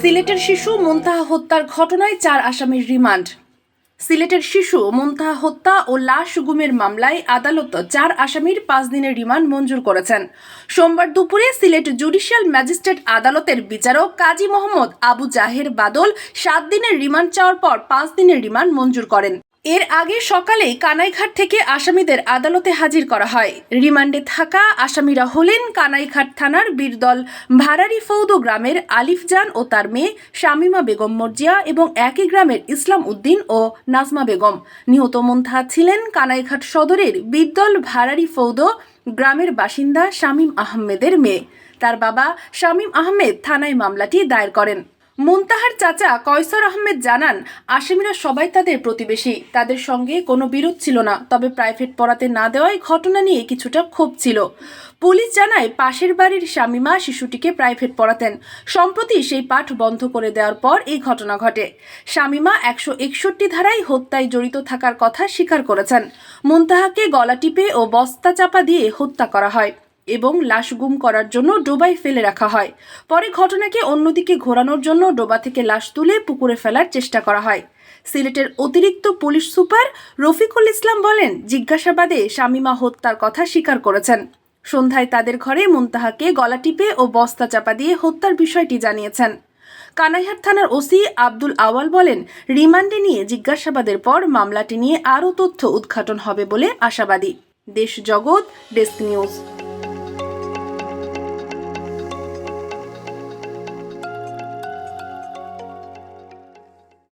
সিলেটের শিশু মুনতাহা হত্যার ঘটনায় চার আসামির রিমান্ড। সিলেটের শিশু মুনতাহা হত্যা ও লাশ গুমের মামলায় আদালত চার আসামির পাঁচ দিনের রিমান্ড মঞ্জুর করেছেন। সোমবার দুপুরে সিলেট জুডিশিয়াল ম্যাজিস্ট্রেট আদালতের বিচারক কাজী মোহাম্মদ আবু জাহের বাদল সাত দিনের রিমান্ড চাওয়ার পর পাঁচ দিনের রিমান্ড মঞ্জুর করেন। এর আগে সকালেই কানাইঘাট থেকে আসামিদের আদালতে হাজির করা হয়। রিমান্ডে থাকা আসামিরা হলেন কানাইঘাট থানার বীরদল ভারারি ফৌদ গ্রামের আলিফজান ও তার মেয়ে শামিমা বেগম মর্জিয়া এবং একই গ্রামের ইসলাম উদ্দিন ও নাজমা বেগম। নিহত মুনতাহা ছিলেন কানাইঘাট সদরের বীরদল ভারারি ফৌদ গ্রামের বাসিন্দা শামীম আহমেদের মেয়ে। তার বাবা শামীম আহমেদ থানায় মামলাটি দায়ের করেন। মুনতাহার চাচা কয়সর আহমেদ জানান, আসামিরা সবাই তাদের প্রতিবেশী। তাদের সঙ্গে কোনো বিরোধ ছিল না, তবে প্রাইভেট পড়াতে না দেওয়ায় ঘটনা নিয়ে কিছুটা ক্ষোভ ছিল। পুলিশ জানায়, পাশের বাড়ির শামিমা শিশুটিকে প্রাইভেট পড়াতেন। সম্প্রতি সেই পাঠ বন্ধ করে দেওয়ার পর এই ঘটনা ঘটে। শামিমা একশো একষট্টি ধারায় হত্যায় জড়িত থাকার কথা স্বীকার করেছেন। মুনতাহাকে গলা টিপে ও বস্তা চাপা দিয়ে হত্যা করা হয়। এবং লাশ গুম করার জন্য ডোবায় ফেলে রাখা হয়। পরে ঘটনাকে অন্যদিকে ঘোরানোর জন্য ডোবা থেকে লাশ তুলে পুকুরে ফেলার চেষ্টা করা হয়। সিলেটের অতিরিক্ত পুলিশ সুপার রফিকুল ইসলাম বলেন, জিজ্ঞাসাবাদে শামিমা হত্যার কথা স্বীকার করেছেন। সন্ধ্যায় তাদের ঘরে মুনতাহাকে গলা টিপে ও বস্তা চাপা দিয়ে হত্যার বিষয়টি জানিয়েছেন। কানাইহাট থানার ওসি আব্দুল আওয়াল বলেন, রিমান্ডে নিয়ে জিজ্ঞাসাবাদের পর মামলাটি নিয়ে আরও তথ্য উদ্ঘাটন হবে বলে আশাবাদী। দেশ জগৎ, ডেস্ক নিউজ।